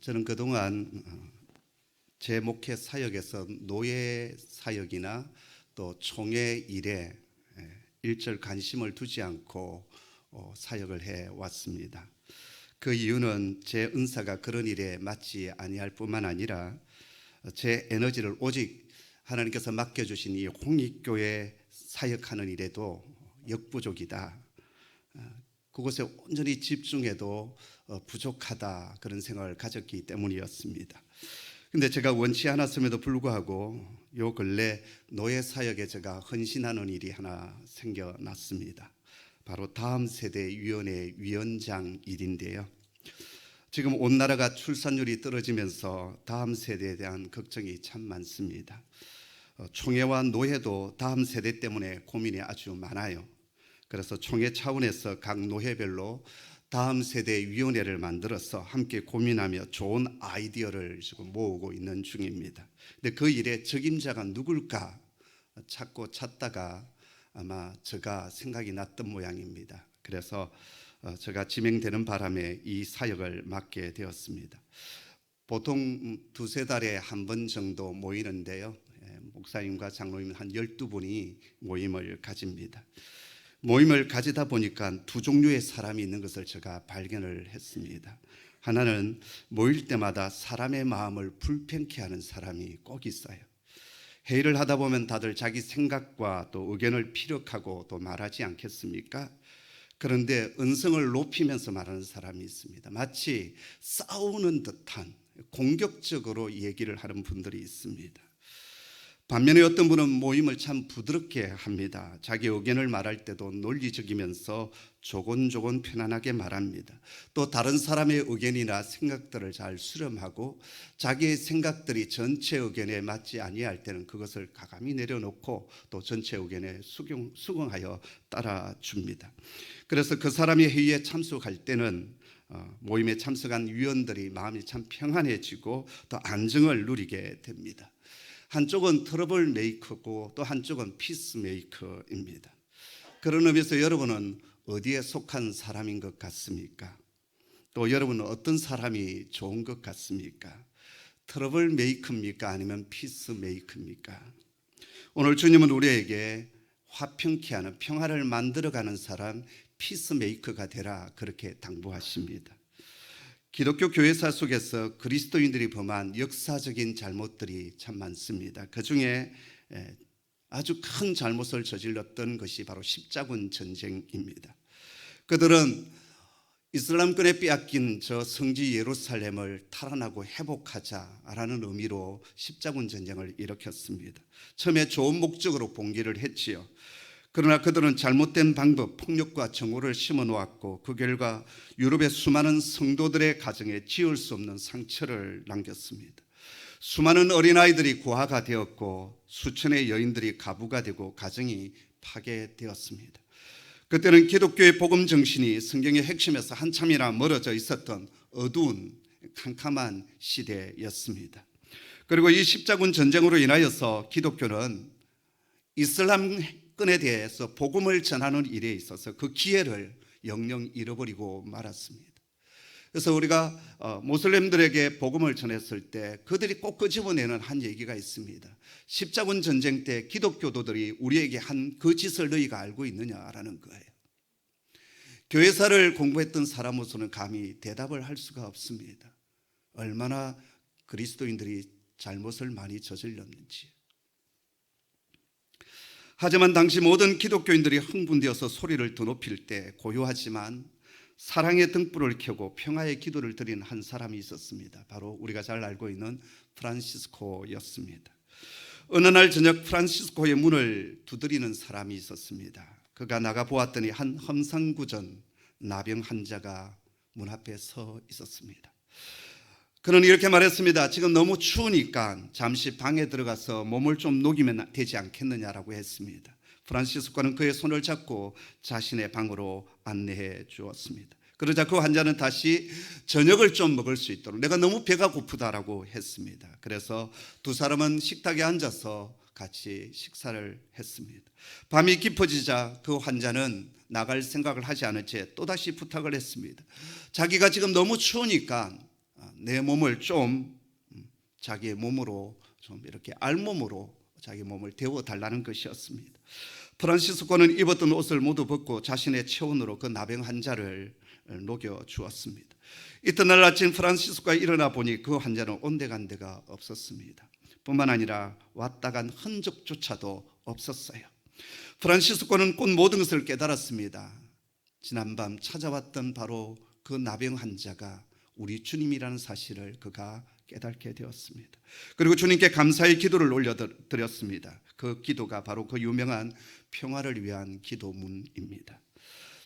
저는 그동안 어, 제 목회 사역에서 노예 사역이나 또 총회 일에 예, 일절 관심을 두지 않고 어, 사역을 해 왔습니다. 그 이유는 제 은사가 그런 일에 맞지 아니할 뿐만 아니라 제 에너지를 오직 하나님께서 맡겨주신 이 홍익교회 사역하는 일에도 역부족이다. 어, 그곳에 온전히 집중해도 어, 부족하다 그런 생각을 가졌기 때문이었습니다. 근데 제가 원치 않았음에도 불구하고 요 근래 노예 사역에 제가 헌신하는 일이 하나 생겨났습니다. 바로 다음 세대 위원회 위원장 일인데요. 지금 온 나라가 출산율이 떨어지면서 다음 세대에 대한 걱정이 참 많습니다. 어, 총회와 노회도 다음 세대 때문에 고민이 아주 많아요. 그래서 총회 차원에서 각 노회별로 다음 세대 위원회를 만들어서 함께 고민하며 좋은 아이디어를 지금 모으고 있는 중입니다. 근데 그 일에 적임자가 누굴까 찾고 찾다가 아마 제가 생각이 났던 모양입니다. 그래서 어, 제가 지명되는 바람에 이 사역을 맡게 되었습니다. 보통 두세 달에 한 번 정도 모이는데요. 예, 목사님과 장로님 한 12분이 모임을 가집니다. 모임을 가지다 보니까 두 종류의 사람이 있는 것을 제가 발견을 했습니다. 하나는 모일 때마다 사람의 마음을 불편케 하는 사람이 꼭 있어요. 회의를 하다 보면 다들 자기 생각과 또 의견을 피력하고 또 말하지 않겠습니까? 그런데 은성을 높이면서 말하는 사람이 있습니다. 마치 싸우는 듯한 공격적으로 얘기를 하는 분들이 있습니다. 반면에 어떤 분은 모임을 참 부드럽게 합니다. 자기 의견을 말할 때도 논리적이면서 조곤조곤 편안하게 말합니다. 또 다른 사람의 의견이나 생각들을 잘 수렴하고 자기의 생각들이 전체 의견에 맞지 아니할 때는 그것을 가감히 내려놓고 또 전체 의견에 수긍, 수긍하여 따라줍니다. 그래서 그 사람이 회의에 참석할 때는 어, 모임에 참석한 위원들이 마음이 참 평안해지고 또 안정을 누리게 됩니다. 한쪽은 트러블 메이커고 또 한쪽은 피스 메이커입니다. 그런 의미에서 여러분은 어디에 속한 사람인 것 같습니까? 또 여러분은 어떤 사람이 좋은 것 같습니까? 트러블 메이커입니까? 아니면 피스 메이커입니까? 오늘 주님은 우리에게 화평케 하는 평화를 만들어가는 사람 피스 메이커가 되라 그렇게 당부하십니다. 기독교 교회사 속에서 그리스도인들이 범한 역사적인 잘못들이 참 많습니다. 그 중에 아주 큰 잘못을 저질렀던 것이 바로 십자군 전쟁입니다. 그들은 이슬람권에 빼앗긴 저 성지 예루살렘을 탈환하고 회복하자라는 의미로 십자군 전쟁을 일으켰습니다. 처음에 좋은 목적으로 봉기를 했지요. 그러나 그들은 잘못된 방법, 폭력과 정오를 심어 놓았고 그 결과 유럽의 수많은 성도들의 가정에 지울 수 없는 상처를 남겼습니다. 수많은 어린아이들이 고아가 되었고 수천의 여인들이 가부가 되고 가정이 파괴되었습니다. 그때는 기독교의 복음 정신이 성경의 핵심에서 한참이나 멀어져 있었던 어두운 캄캄한 시대였습니다. 그리고 이 십자군 전쟁으로 인하여서 기독교는 이슬람 끈에 대해서 복음을 전하는 일에 있어서 그 기회를 영영 잃어버리고 말았습니다. 그래서 우리가 어, 모슬렘들에게 복음을 전했을 때 그들이 꼭 끄집어내는 한 얘기가 있습니다. 십자군 전쟁 때 기독교도들이 우리에게 한 그 짓을 너희가 알고 있느냐라는 거예요. 교회사를 공부했던 사람으로서는 감히 대답을 할 수가 없습니다. 얼마나 그리스도인들이 잘못을 많이 저질렀는지. 하지만 당시 모든 기독교인들이 흥분되어서 소리를 더 높일 때 고요하지만 사랑의 등불을 켜고 평화의 기도를 드린 한 사람이 있었습니다. 바로 우리가 잘 알고 있는 프란시스코였습니다. 어느 날 저녁 프란시스코의 문을 두드리는 사람이 있었습니다. 그가 나가 보았더니 한 험상구전 나병 환자가 문 앞에 서 있었습니다. 그는 이렇게 말했습니다. 지금 너무 추우니까 잠시 방에 들어가서 몸을 좀 녹이면 되지 않겠느냐라고 했습니다. 프란시스코는 그의 손을 잡고 자신의 방으로 안내해 주었습니다. 그러자 그 환자는 다시 저녁을 좀 먹을 수 있도록 내가 너무 배가 고프다라고 했습니다. 그래서 두 사람은 식탁에 앉아서 같이 식사를 했습니다. 밤이 깊어지자 그 환자는 나갈 생각을 하지 않은 채 또다시 부탁을 했습니다. 자기가 지금 너무 추우니까 내 몸을 좀 음, 자기의 몸으로 좀 이렇게 알몸으로 자기 몸을 데워 달라는 것이었습니다. 프란시스코는 입었던 옷을 모두 벗고 자신의 체온으로 그 나병 환자를 녹여 주었습니다. 이튿날 아침 프란시스코가 일어나 보니 그 환자는 온데간데가 없었습니다. 뿐만 아니라 왔다 간 흔적조차도 없었어요. 프란시스코는 곧 모든 것을 깨달았습니다. 지난밤 찾아왔던 바로 그 나병 환자가 우리 주님이라는 사실을 그가 깨닫게 되었습니다. 그리고 주님께 감사의 기도를 올려드렸습니다. 그 기도가 바로 그 유명한 평화를 위한 기도문입니다.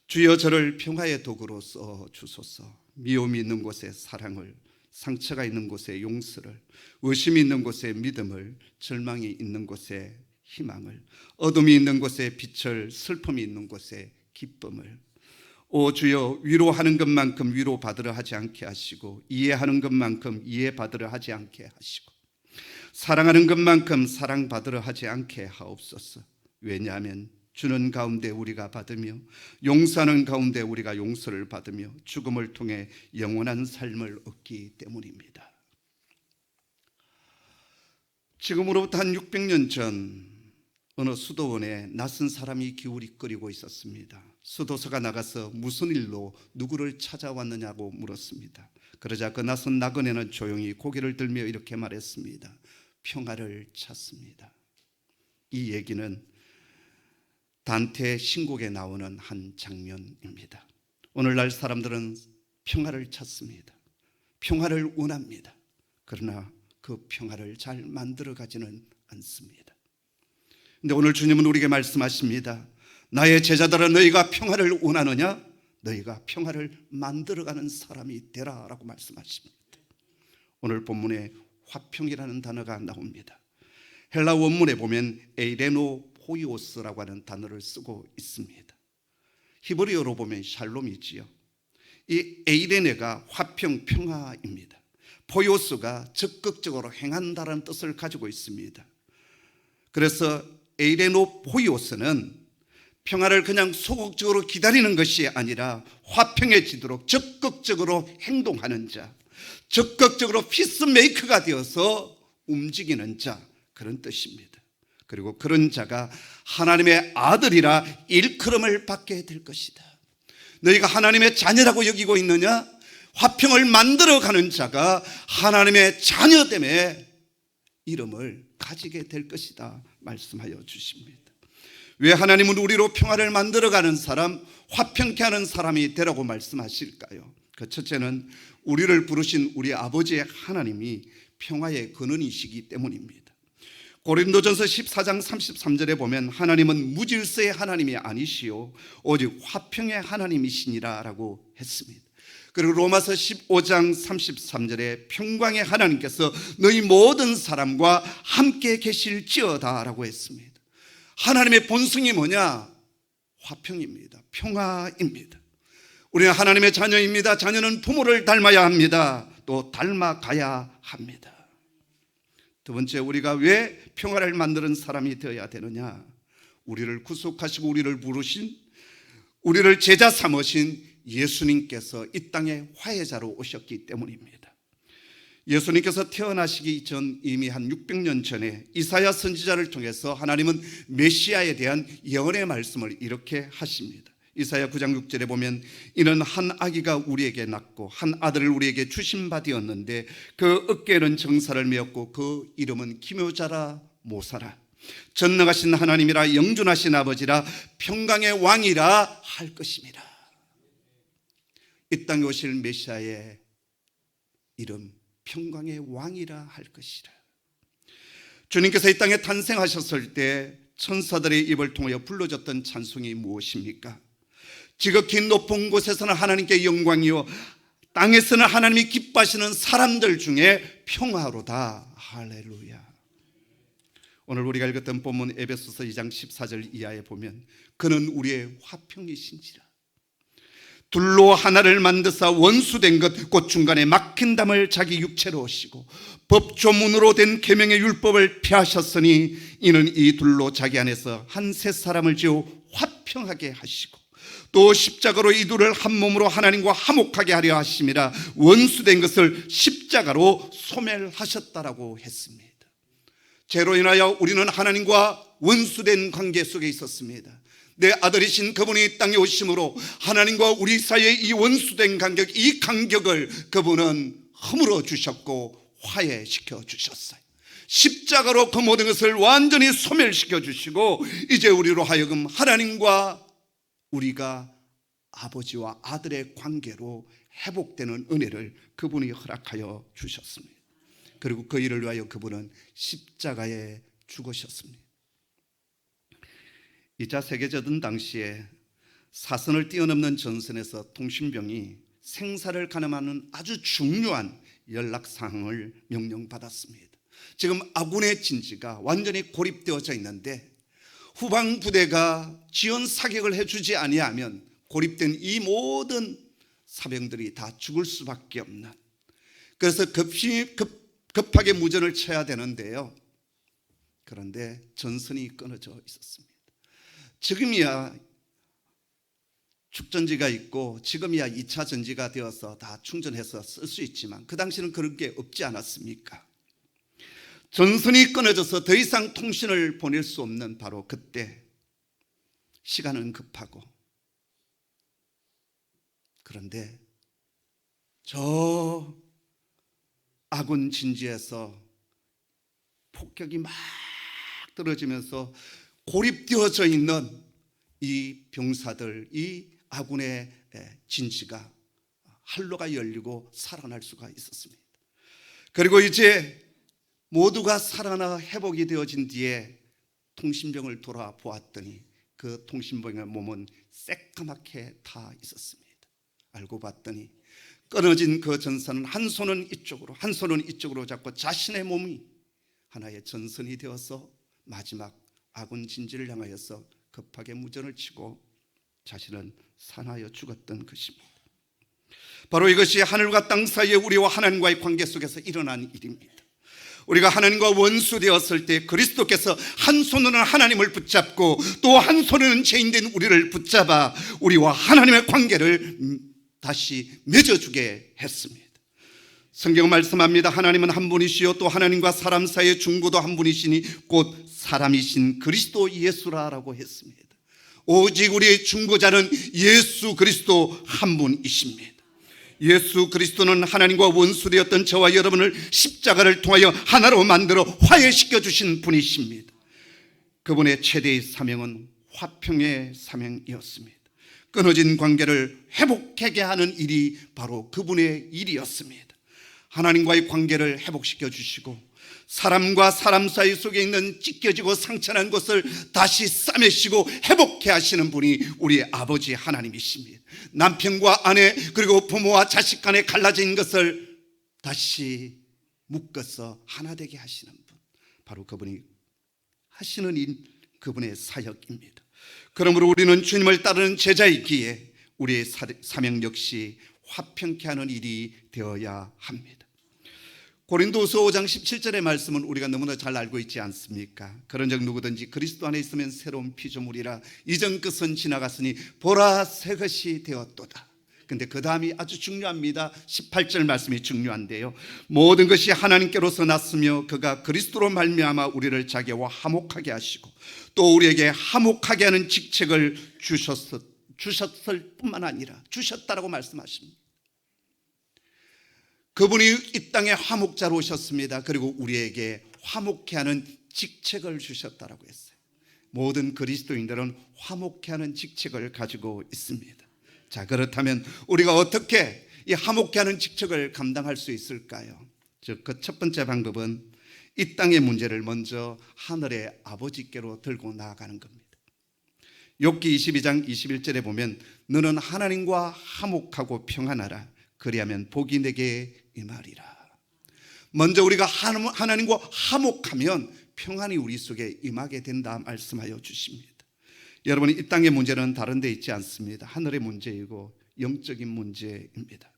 주여 저를 평화의 도구로 써 주소서. 미움이 있는 곳에 사랑을, 상처가 있는 곳에 용서를, 의심이 있는 곳에 믿음을, 절망이 있는 곳에 희망을, 어둠이 있는 곳에 빛을, 슬픔이 있는 곳에 기쁨을. 오 주여 위로하는 것만큼 위로 받으려 하지 않게 하시고 이해하는 것만큼 이해 받으려 하지 않게 하시고 사랑하는 것만큼 사랑 받으려 하지 않게 하옵소서. 왜냐하면 주는 가운데 우리가 받으며 용서하는 가운데 우리가 용서를 받으며 죽음을 통해 영원한 삶을 얻기 때문입니다. 지금으로부터 한 600년 전 어느 수도원에 낯선 사람이 기울이 끓이고 있었습니다. 수도사가 나가서 무슨 일로 누구를 찾아왔느냐고 물었습니다. 그러자 그 낯선 나그네는 조용히 고개를 들며 이렇게 말했습니다. 평화를 찾습니다. 이 얘기는 단테 신곡에 나오는 한 장면입니다. 오늘날 사람들은 평화를 찾습니다. 평화를 원합니다. 그러나 그 평화를 잘 만들어 가지는 않습니다. 근데 오늘 주님은 우리에게 말씀하십니다. 나의 제자들아 너희가 평화를 원하느냐? 너희가 평화를 만들어가는 사람이 되라 라고 말씀하십니다. 오늘 본문에 화평이라는 단어가 나옵니다. 헬라 원문에 보면 에이레노 포이오스라고 하는 단어를 쓰고 있습니다. 히브리어로 보면 샬롬이지요. 이 에이레네가 화평 평화입니다. 포이오스가 적극적으로 행한다는 뜻을 가지고 있습니다. 그래서 에이레노 포이오스는 평화를 그냥 소극적으로 기다리는 것이 아니라 화평해지도록 적극적으로 행동하는 자, 적극적으로 피스메이커가 되어서 움직이는 자 그런 뜻입니다. 그리고 그런 자가 하나님의 아들이라 일컬음을 받게 될 것이다. 너희가 하나님의 자녀라고 여기고 있느냐? 화평을 만들어 가는 자가 하나님의 자녀됨에 이름을 가지게 될 것이다 말씀하여 주십니다. 왜 하나님은 우리로 평화를 만들어가는 사람, 화평케 하는 사람이 되라고 말씀하실까요? 그 첫째는 우리를 부르신 우리 아버지의 하나님이 평화의 근원이시기 때문입니다. 고린도전서 14장 33절에 보면 하나님은 무질서의 하나님이 아니시요 오직 화평의 하나님이시니라라고 했습니다. 그리고 로마서 15장 33절에 평강의 하나님께서 너희 모든 사람과 함께 계실지어다라고 했습니다. 하나님의 본성이 뭐냐? 화평입니다. 평화입니다. 우리는 하나님의 자녀입니다. 자녀는 부모를 닮아야 합니다. 또 닮아가야 합니다. 두 번째, 우리가 왜 평화를 만드는 사람이 되어야 되느냐? 우리를 구속하시고 우리를 부르신, 우리를 제자 삼으신 예수님께서 이 땅에 화해자로 오셨기 때문입니다. 예수님께서 태어나시기 전 이미 한 600년 전에 이사야 선지자를 통해서 하나님은 메시아에 대한 예언의 말씀을 이렇게 하십니다. 이사야 9장 6절에 보면 이는 한 아기가 우리에게 낳고 한 아들을 우리에게 주신 바 되었는데 그 어깨에는 정사를 메었고 그 이름은 기묘자라 모사라 전능하신 하나님이라 영존하신 아버지라 평강의 왕이라 할 것입니다. 이 땅에 오실 메시아의 이름 평강의 왕이라 할 것이라. 주님께서 이 땅에 탄생하셨을 때 천사들의 입을 통하여 불러졌던 찬송이 무엇입니까? 지극히 높은 곳에서는 하나님께 영광이요 땅에서는 하나님이 기뻐하시는 사람들 중에 평화로다. 할렐루야. 오늘 우리가 읽었던 본문 에베소서 2장 14절 이하에 보면 그는 우리의 화평이신지라. 둘로 하나를 만드사 원수된 것 곧 중간에 막힌 담을 자기 육체로 오시고 법조문으로 된 계명의 율법을 폐하셨으니 이는 이 둘로 자기 안에서 한 세 사람을 지어 화평하게 하시고 또 십자가로 이 둘을 한 몸으로 하나님과 화목하게 하려 하심이라 원수된 것을 십자 십자가로 소멸하셨다라고 했습니다. 죄로 인하여 우리는 하나님과 원수된 관계 속에 있었습니다. 내 아들이신 그분이 이 땅에 오심으로 하나님과 우리 사이의 이 원수된 간격, 이 간격을 그분은 허물어 주셨고 화해시켜 주셨어요. 십자가로 그 모든 것을 완전히 소멸시켜 주시고 이제 우리로 하여금 하나님과 우리가 아버지와 아들의 관계로 회복되는 은혜를 그분이 허락하여 주셨습니다. 그리고 그 일을 위하여 그분은 십자가에 죽으셨습니다. 2차 세계대전 당시에 사선을 뛰어넘는 전선에서 통신병이 생사를 가늠하는 아주 중요한 연락 사항을 명령받았습니다. 지금 아군의 진지가 완전히 고립되어져 있는데 후방 부대가 지원 사격을 해주지 아니하면 고립된 이 모든 사병들이 다 죽을 수밖에 없는 그래서 급히 급, 급하게 무전을 쳐야 되는데요. 그런데 전선이 끊어져 있었습니다. 지금이야 축전지가 있고 지금이야 2차 전지가 되어서 다 충전해서 쓸 수 있지만 그 당시는 그런 게 없지 않았습니까? 전선이 끊어져서 더 이상 통신을 보낼 수 없는 바로 그때 시간은 급하고 그런데 저 아군 진지에서 폭격이 막 떨어지면서 고립되어져 있는 이 병사들, 이 아군의 진지가 한로가 열리고 살아날 수가 있었습니다. 그리고 이제 모두가 살아나 회복이 되어진 뒤에 통신병을 돌아보았더니 그 통신병의 몸은 새까맣게 타 있었습니다. 알고 봤더니 끊어진 그 전선은 한 손은 이쪽으로 한 손은 이쪽으로 잡고 자신의 몸이 하나의 전선이 되어서 마지막 아군 진지를 향하여서 급하게 무전을 치고 자신은 산하여 죽었던 것입니다. 바로 이것이 하늘과 땅 사이에 우리와 하나님과의 관계 속에서 일어난 일입니다. 우리가 하나님과 원수 되었을 때 그리스도께서 한 손으로는 하나님을 붙잡고 또 한 손으로는 죄인된 우리를 붙잡아 우리와 하나님의 관계를 다시 맺어주게 했습니다. 성경 말씀합니다. 하나님은 한 분이시요 또 하나님과 사람 사이의 중보도 한 분이시니 곧 사람이신 그리스도 예수라라고 했습니다. 오직 우리의 중보자는 예수 그리스도 한 분이십니다. 예수 그리스도는 하나님과 원수되었던 저와 여러분을 십자가를 통하여 하나로 만들어 화해시켜 주신 분이십니다. 그분의 최대의 사명은 화평의 사명이었습니다. 끊어진 관계를 회복하게 하는 일이 바로 그분의 일이었습니다. 하나님과의 관계를 회복시켜 주시고 사람과 사람 사이 속에 있는 찢겨지고 상처난 것을 다시 싸매시고 회복해 하시는 분이 우리 아버지 하나님이십니다. 남편과 아내 그리고 부모와 자식 간에 갈라진 것을 다시 묶어서 하나 되게 하시는 분. 바로 그분이 하시는 일, 그분의 사역입니다. 그러므로 우리는 주님을 따르는 제자이기에 우리의 사명 역시 화평케 하는 일이 되어야 합니다. 고린도서 5장 17절의 말씀은 우리가 너무나 잘 알고 있지 않습니까? 그런즉 누구든지 그리스도 안에 있으면 새로운 피조물이라 이전 것은 지나갔으니 보라 새 것이 되었도다. 근데 그 다음이 아주 중요합니다. 18절 말씀이 중요한데요. 모든 것이 하나님께로서 났으며 그가 그리스도로 말미암아 우리를 자기와 화목하게 하시고 또 우리에게 화목하게 하는 직책을 주셨을, 주셨을 뿐만 아니라 주셨다라고 말씀하십니다. 그분이 이 땅에 화목자로 오셨습니다. 그리고 우리에게 화목케 하는 직책을 주셨다라고 했어요. 모든 그리스도인들은 화목케 하는 직책을 가지고 있습니다. 자, 그렇다면 우리가 어떻게 이 화목케 하는 직책을 감당할 수 있을까요? 그첫 번째 방법은 이 땅의 문제를 먼저 하늘의 아버지께로 들고 나아가는 겁니다. 욥기 22장 21절에 보면 너는 하나님과 화목하고 평안하라 그리하면 복이 내게 임하리라. 먼저 우리가 하나님과 화목하면 평안이 우리 속에 임하게 된다 말씀하여 주십니다. 여러분 이 땅의 문제는 다른 데 있지 않습니다. 하늘의 문제이고 영적인 문제입니다.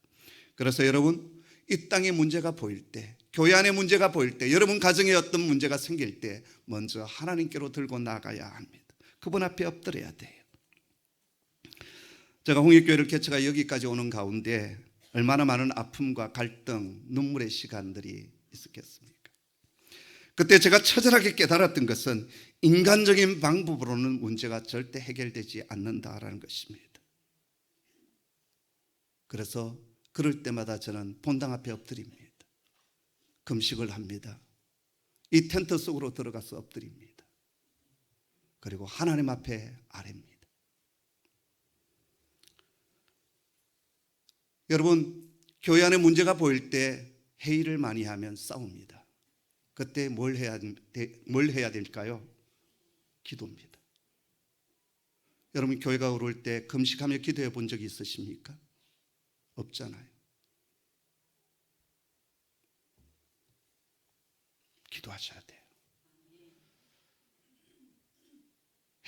그래서 여러분 이 땅의 문제가 보일 때 교회 안의 문제가 보일 때 여러분 가정에 어떤 문제가 생길 때 먼저 하나님께로 들고 나가야 합니다. 그분 앞에 엎드려야 돼요. 제가 홍익교회를 개척하 여기까지 오는 가운데 얼마나 많은 아픔과 갈등, 눈물의 시간들이 있었겠습니까? 그때 제가 처절하게 깨달았던 것은 인간적인 방법으로는 문제가 절대 해결되지 않는다라는 것입니다. 그래서 그럴 때마다 저는 본당 앞에 엎드립니다. 금식을 합니다. 이 텐트 속으로 들어가서 엎드립니다. 그리고 하나님 앞에 아뢰입니다. 여러분, 교회 안에 문제가 보일 때 회의를 많이 하면 싸웁니다. 그때 뭘 해야, 돼- 뭘 해야 될까요? 기도입니다. 여러분, 교회가 어려울 때 금식하며 기도해 본 적이 있으십니까? 없잖아요. 기도하셔야 돼요.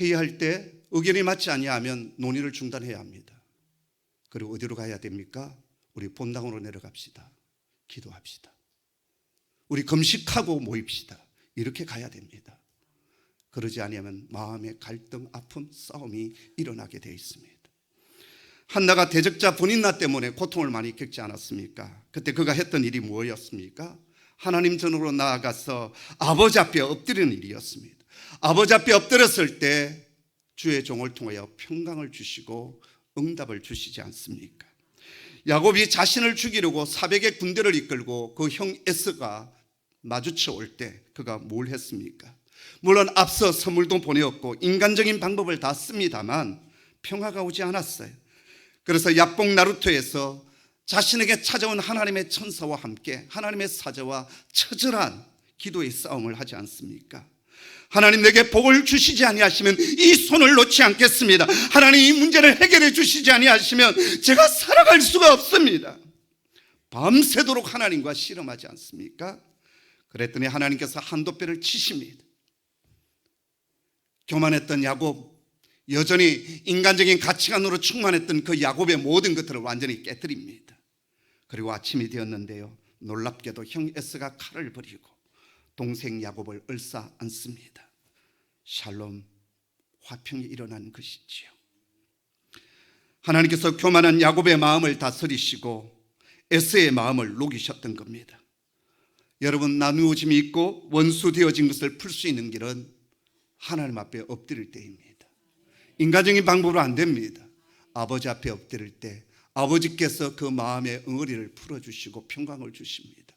회의할 때 의견이 맞지 아니하면 논의를 중단해야 합니다. 그리고 어디로 가야 됩니까? 우리 본당으로 내려갑시다. 기도합시다. 우리 금식하고 모입시다. 이렇게 가야 됩니다. 그러지 아니하면 마음의 갈등, 아픔, 싸움이 일어나게 되어 있습니다. 한나가 대적자 분인나 때문에 고통을 많이 겪지 않았습니까? 그때 그가 했던 일이 무엇이었습니까? 하나님 전으로 나아가서 아버지 앞에 엎드리는 일이었습니다. 아버지 앞에 엎드렸을 때 주의 종을 통하여 평강을 주시고 응답을 주시지 않습니까? 야곱이 자신을 죽이려고 사백의 군대를 이끌고 그 형 에스가 마주쳐 올 때 그가 뭘 했습니까? 물론 앞서 선물도 보내었고 인간적인 방법을 다 씁니다만 평화가 오지 않았어요. 그래서 약봉 나루토에서 자신에게 찾아온 하나님의 천사와 함께 하나님의 사자와 처절한 기도의 싸움을 하지 않습니까? 하나님 내게 복을 주시지 아니하시면 이 손을 놓지 않겠습니다. 하나님 이 문제를 해결해 주시지 아니하시면 제가 살아갈 수가 없습니다. 밤새도록 하나님과 씨름하지 않습니까? 그랬더니 하나님께서 한도뼈를 치십니다. 교만했던 야곱, 여전히 인간적인 가치관으로 충만했던 그 야곱의 모든 것들을 완전히 깨뜨립니다. 그리고 아침이 되었는데요. 놀랍게도 형 에스가 칼을 버리고 동생 야곱을 얼싸 안습니다. 샬롬 화평이 일어난 것이지요. 하나님께서 교만한 야곱의 마음을 다스리시고 에스의 마음을 녹이셨던 겁니다. 여러분 나누어짐이 있고 원수 되어진 것을 풀 수 있는 길은 하나님 앞에 엎드릴 때입니다. 인간적인 방법으로 안 됩니다. 아버지 앞에 엎드릴 때 아버지께서 그 마음의 응어리를 풀어주시고 평강을 주십니다.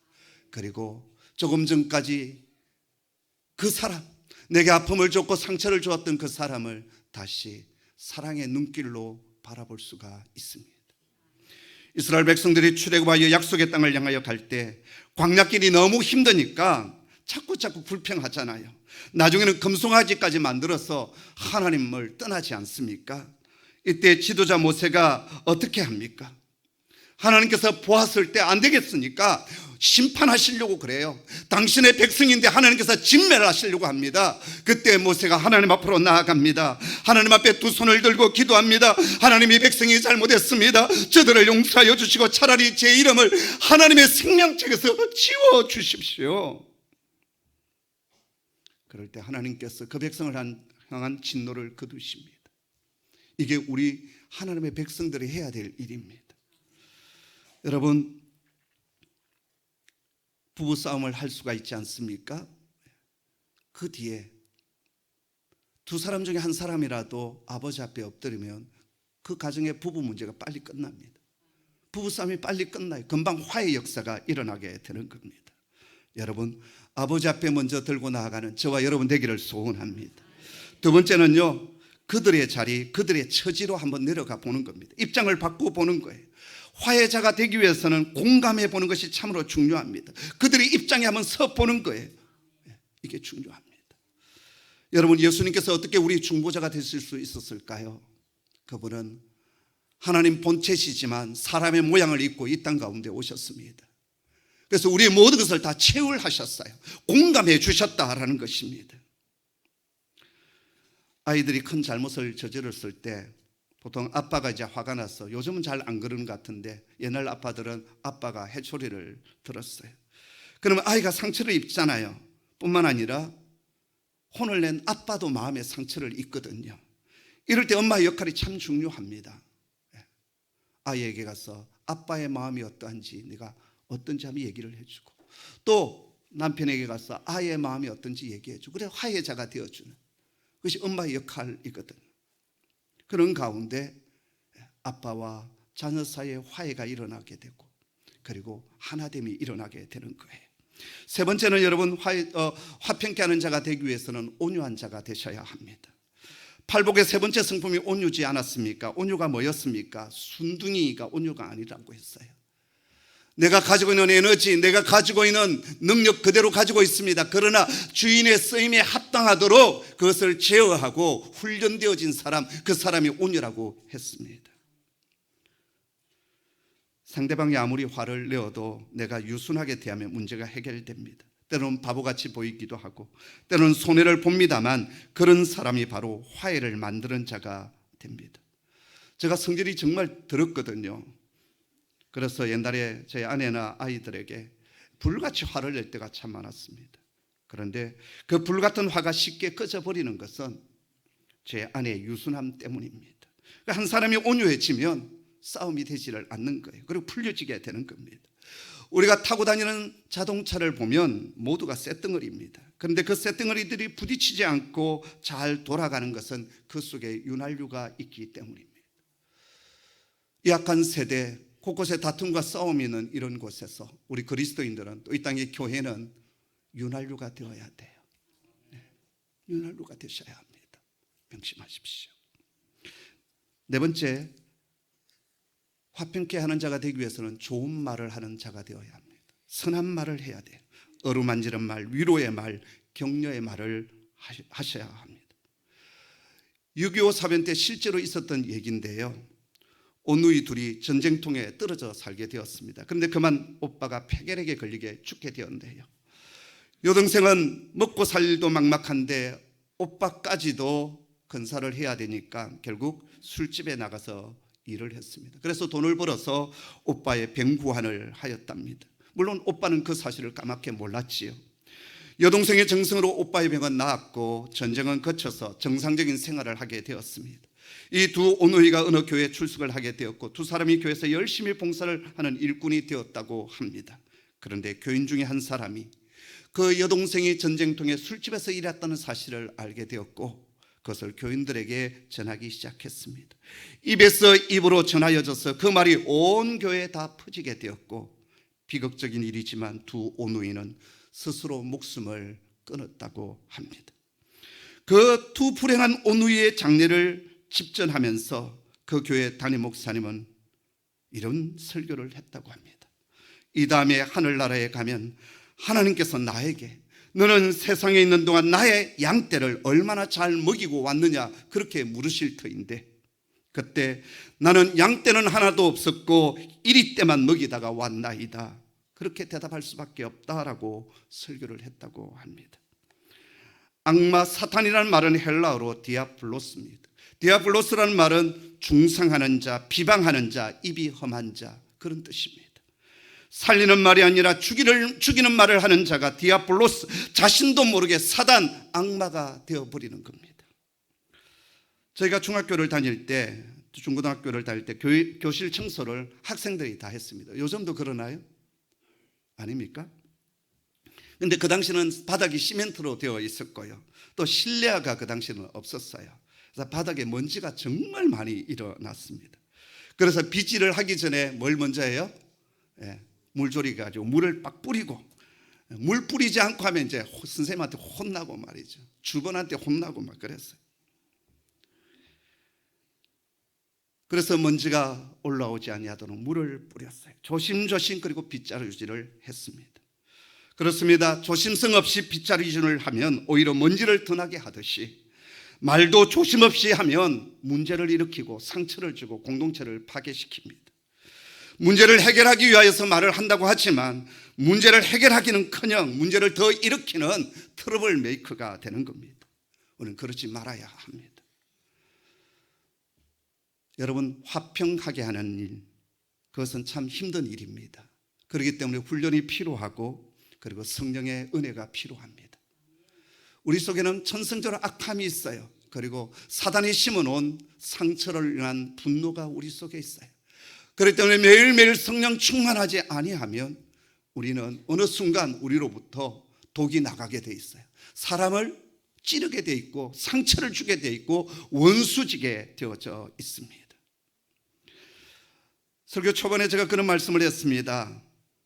그리고 조금 전까지 그 사람, 내게 아픔을 줬고 상처를 주었던 그 사람을 다시 사랑의 눈길로 바라볼 수가 있습니다. 이스라엘 백성들이 출애굽하여 약속의 땅을 향하여 갈 때 광야길이 너무 힘드니까 자꾸 자꾸 불평하잖아요. 나중에는 금송아지까지 만들어서 하나님을 떠나지 않습니까? 이때 지도자 모세가 어떻게 합니까? 하나님께서 보았을 때 안 되겠으니까 심판하시려고 그래요. 당신의 백성인데 하나님께서 진멸 하시려고 합니다. 그때 모세가 하나님 앞으로 나아갑니다. 하나님 앞에 두 손을 들고 기도합니다. 하나님이 백성이 잘못했습니다. 저들을 용서하여 주시고 차라리 제 이름을 하나님의 생명책에서 지워 주십시오. 그럴 때 하나님께서 그 백성을 향한 진노를 거두십니다. 이게 우리 하나님의 백성들이 해야 될 일입니다. 여러분 부부 싸움을 할 수가 있지 않습니까? 그 뒤에 두 사람 중에 한 사람이라도 아버지 앞에 엎드리면 그 가정의 부부 문제가 빨리 끝납니다. 부부 싸움이 빨리 끝나요. 금방 화해 역사가 일어나게 되는 겁니다. 여러분 아버지 앞에 먼저 들고 나아가는 저와 여러분 되기를 소원합니다. 두 번째는요. 그들의 자리, 그들의 처지로 한번 내려가 보는 겁니다. 입장을 바꾸어 보는 거예요. 화해자가 되기 위해서는 공감해 보는 것이 참으로 중요합니다. 그들의 입장에 한번 서 보는 거예요. 이게 중요합니다. 여러분, 예수님께서 어떻게 우리 중보자가 되실 수 있었을까요? 그분은 하나님 본체시지만 사람의 모양을 입고 이 땅 가운데 오셨습니다. 그래서 우리의 모든 것을 다 체울하셨어요. 공감해 주셨다라는 것입니다. 아이들이 큰 잘못을 저질렀을 때 보통 아빠가 이제 화가 나서 요즘은 잘 안 그러는 것 같은데 옛날 아빠들은 아빠가 해초리를 들었어요. 그러면 아이가 상처를 입잖아요. 뿐만 아니라 혼을 낸 아빠도 마음에 상처를 입거든요. 이럴 때 엄마의 역할이 참 중요합니다. 예. 아이에게 가서 아빠의 마음이 어떠한지 네가 어떤지 한번 얘기를 해주고 또 남편에게 가서 아이의 마음이 어떤지 얘기해주고 그래 화해자가 되어주는 그것이 엄마의 역할이거든. 그런 가운데 아빠와 자녀 사이에 화해가 일어나게 되고 그리고 하나됨이 일어나게 되는 거예요. 세 번째는 여러분 화, 어, 화평케 하는 자가 되기 위해서는 온유한 자가 되셔야 합니다. 팔복의 세 번째 성품이 온유지 않았습니까? 온유가 뭐였습니까? 순둥이가 온유가 아니라고 했어요. 내가 가지고 있는 에너지, 내가 가지고 있는 능력 그대로 가지고 있습니다. 그러나 주인의 쓰임에 합당하도록 그것을 제어하고 훈련되어진 사람, 그 사람이 온유라고 했습니다. 상대방이 아무리 화를 내어도 내가 유순하게 대하면 문제가 해결됩니다. 때로는 바보같이 보이기도 하고 때로는 손해를 봅니다만 그런 사람이 바로 화해를 만드는 자가 됩니다. 제가 성질이 정말 들었거든요. 그래서 옛날에 제 아내나 아이들에게 불같이 화를 낼 때가 참 많았습니다. 그런데 그 불같은 화가 쉽게 꺼져버리는 것은 제 아내의 유순함 때문입니다. 그러니까 한 사람이 온유해지면 싸움이 되지를 않는 거예요. 그리고 풀려지게 되는 겁니다. 우리가 타고 다니는 자동차를 보면 모두가 쇳덩어리입니다. 그런데 그 쇳덩어리들이 부딪히지 않고 잘 돌아가는 것은 그 속에 윤활유가 있기 때문입니다. 약한 세대, 곳곳에 다툼과 싸움이 있는 이런 곳에서 우리 그리스도인들은 또 이 땅의 교회는 윤활유가 되어야 돼요. 네. 윤활유가 되셔야 합니다. 명심하십시오. 네 번째, 화평케 하는 자가 되기 위해서는 좋은 말을 하는 자가 되어야 합니다. 선한 말을 해야 돼요. 어루만지는 말, 위로의 말, 격려의 말을 하셔야 합니다. 6.25 사변 때 실제로 있었던 얘기인데요. 오누이 둘이 전쟁통에 떨어져 살게 되었습니다. 그런데 그만 오빠가 폐결핵에 걸리게 죽게 되었는데요. 여동생은 먹고 살 일도 막막한데 오빠까지도 건사를 해야 되니까 결국 술집에 나가서 일을 했습니다. 그래서 돈을 벌어서 오빠의 병구환을 하였답니다. 물론 오빠는 그 사실을 까맣게 몰랐지요. 여동생의 정성으로 오빠의 병은 나았고 전쟁은 거쳐서 정상적인 생활을 하게 되었습니다. 이 두 오누이가 어느 교회에 출석을 하게 되었고 두 사람이 교회에서 열심히 봉사를 하는 일꾼이 되었다고 합니다. 그런데 교인 중에 한 사람이 그 여동생이 전쟁통에 술집에서 일했다는 사실을 알게 되었고 그것을 교인들에게 전하기 시작했습니다. 입에서 입으로 전하여져서 그 말이 온 교회에 다 퍼지게 되었고 비극적인 일이지만 두 오누이는 스스로 목숨을 끊었다고 합니다. 그 두 불행한 오누이의 장례를 집전하면서 그 교회 담임 목사님은 이런 설교를 했다고 합니다. 이 다음에 하늘나라에 가면 하나님께서 나에게 너는 세상에 있는 동안 나의 양떼를 얼마나 잘 먹이고 왔느냐 그렇게 물으실 터인데 그때 나는 양떼는 하나도 없었고 이리 때만 먹이다가 왔나이다 그렇게 대답할 수밖에 없다라고 설교를 했다고 합니다. 악마 사탄이라는 말은 헬라어로 디아블로스입니다. 디아블로스라는 말은 중상하는 자, 비방하는 자, 입이 험한 자 그런 뜻입니다. 살리는 말이 아니라 죽이를, 죽이는 말을 하는 자가 디아블로스 자신도 모르게 사단 악마가 되어버리는 겁니다. 저희가 중학교를 다닐 때 중고등학교를 다닐 때 교, 교실 청소를 학생들이 다 했습니다. 요즘도 그러나요? 아닙니까? 근데 그 당시는 바닥이 시멘트로 되어 있었고요. 또 실내화가 그 당시는 없었어요. 그래서 바닥에 먼지가 정말 많이 일어났습니다. 그래서 빗질을 하기 전에 뭘 먼저 해요? 예, 물조리 가지고 물을 빡 뿌리고 물 뿌리지 않고 하면 이제 선생님한테 혼나고 말이죠. 주번한테 혼나고 막 그랬어요. 그래서 먼지가 올라오지 아니하도록 물을 뿌렸어요. 조심조심 그리고 빗자루질을 했습니다. 그렇습니다. 조심성 없이 빗자루질을 하면 오히려 먼지를 더 나게 하듯이 말도 조심 없이 하면 문제를 일으키고 상처를 주고 공동체를 파괴시킵니다. 문제를 해결하기 위하여서 말을 한다고 하지만 문제를 해결하기는 커녕 문제를 더 일으키는 트러블 메이커가 되는 겁니다. 우리는 그렇지 말아야 합니다. 여러분 화평하게 하는 일 그것은 참 힘든 일입니다. 그렇기 때문에 훈련이 필요하고 그리고 성령의 은혜가 필요합니다. 우리 속에는 천성적으로 악함이 있어요. 그리고 사단이 심어놓은 상처를 위한 분노가 우리 속에 있어요. 그렇기 때문에 매일매일 성령 충만하지 아니하면 우리는 어느 순간 우리로부터 독이 나가게 돼 있어요. 사람을 찌르게 돼 있고 상처를 주게 돼 있고 원수지게 되어져 있습니다. 설교 초반에 제가 그런 말씀을 했습니다.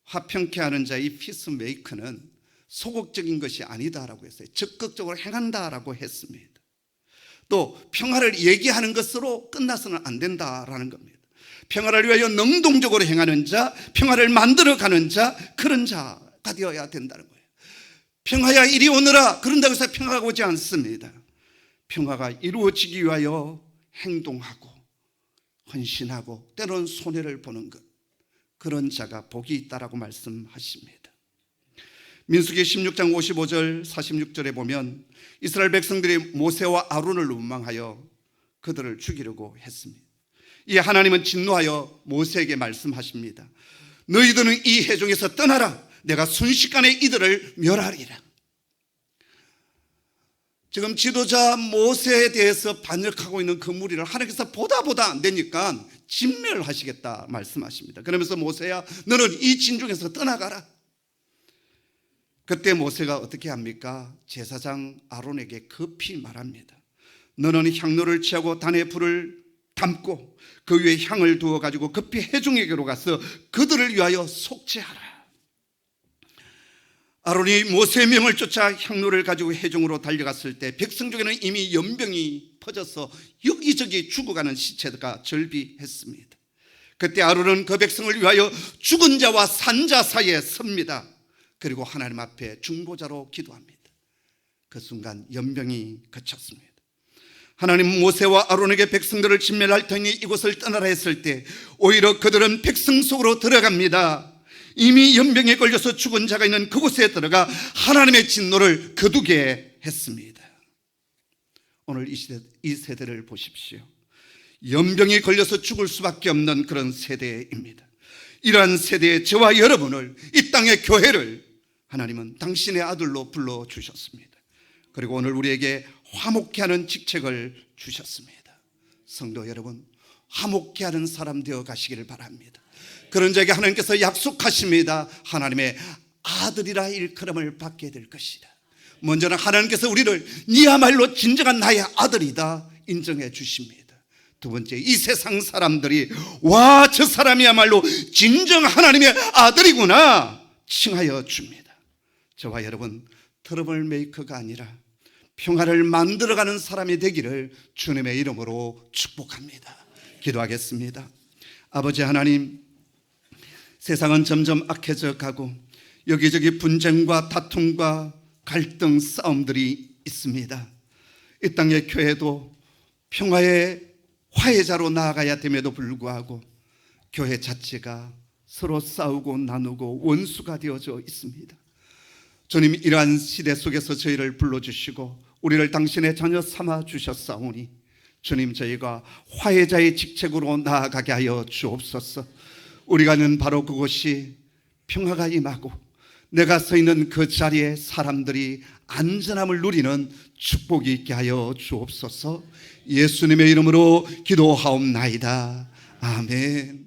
화평케 하는 자의 피스메이커는 소극적인 것이 아니다라고 했어요. 적극적으로 행한다라고 했습니다. 또 평화를 얘기하는 것으로 끝나서는 안 된다라는 겁니다. 평화를 위하여 능동적으로 행하는 자, 평화를 만들어 가는 자, 그런 자가 되어야 된다는 거예요. 평화야 이리 오너라 그런다고 해서 평화가 오지 않습니다. 평화가 이루어지기 위하여 행동하고 헌신하고 때로는 손해를 보는 것 그런 자가 복이 있다라고 말씀하십니다. 민수기 16장 55절 46절에 보면 이스라엘 백성들이 모세와 아론을 원망하여 그들을 죽이려고 했습니다. 이 하나님은 진노하여 모세에게 말씀하십니다. 너희들은 이 해중에서 떠나라. 내가 순식간에 이들을 멸하리라. 지금 지도자 모세에 대해서 반역하고 있는 그 무리를 하나님께서 보다 보다 안 되니까 진멸하시겠다 말씀하십니다. 그러면서 모세야 너는 이 진중에서 떠나가라. 그때 모세가 어떻게 합니까? 제사장 아론에게 급히 말합니다. 너는 향로를 취하고 단에 불을 담고 그 위에 향을 두어 가지고 급히 해중에게로 가서 그들을 위하여 속죄하라. 아론이 모세의 명을 쫓아 향로를 가지고 해중으로 달려갔을 때 백성 중에는 이미 연병이 퍼져서 여기저기 죽어가는 시체가 절비했습니다. 그때 아론은 그 백성을 위하여 죽은 자와 산자 사이에 섭니다. 그리고 하나님 앞에 중보자로 기도합니다. 그 순간 연병이 그쳤습니다. 하나님 모세와 아론에게 백성들을 진멸할 터니 이곳을 떠나라 했을 때 오히려 그들은 백성 속으로 들어갑니다. 이미 연병에 걸려서 죽은 자가 있는 그곳에 들어가 하나님의 진노를 거두게 했습니다. 오늘 이 시대 이 세대를 보십시오. 연병에 걸려서 죽을 수밖에 없는 그런 세대입니다. 이러한 세대의 저와 여러분을 이 땅의 교회를 하나님은 당신의 아들로 불러 주셨습니다. 그리고 오늘 우리에게 화목케 하는 직책을 주셨습니다. 성도 여러분, 화목케 하는 사람 되어 가시기를 바랍니다. 그런 자에게 하나님께서 약속하십니다. 하나님의 아들이라 일컬음을 받게 될 것이다. 먼저는 하나님께서 우리를 니야말로 진정한 나의 아들이다 인정해 주십니다. 두 번째, 이 세상 사람들이 와, 저 사람이야말로 진정 하나님의 아들이구나 칭하여 줍니다. 저와 여러분, 트러블 메이커가 아니라 평화를 만들어가는 사람이 되기를 주님의 이름으로 축복합니다. 기도하겠습니다. 아버지 하나님, 세상은 점점 악해져 가고 여기저기 분쟁과 다툼과 갈등 싸움들이 있습니다. 이 땅의 교회도 평화의 화해자로 나아가야 됨에도 불구하고 교회 자체가 서로 싸우고 나누고 원수가 되어져 있습니다. 주님 이러한 시대 속에서 저희를 불러주시고 우리를 당신의 자녀 삼아 주셨사오니 주님 저희가 화해자의 직책으로 나아가게 하여 주옵소서. 우리가 있는 바로 그곳이 평화가 임하고 내가 서 있는 그 자리에 사람들이 안전함을 누리는 축복이 있게 하여 주옵소서. 예수님의 이름으로 기도하옵나이다. 아멘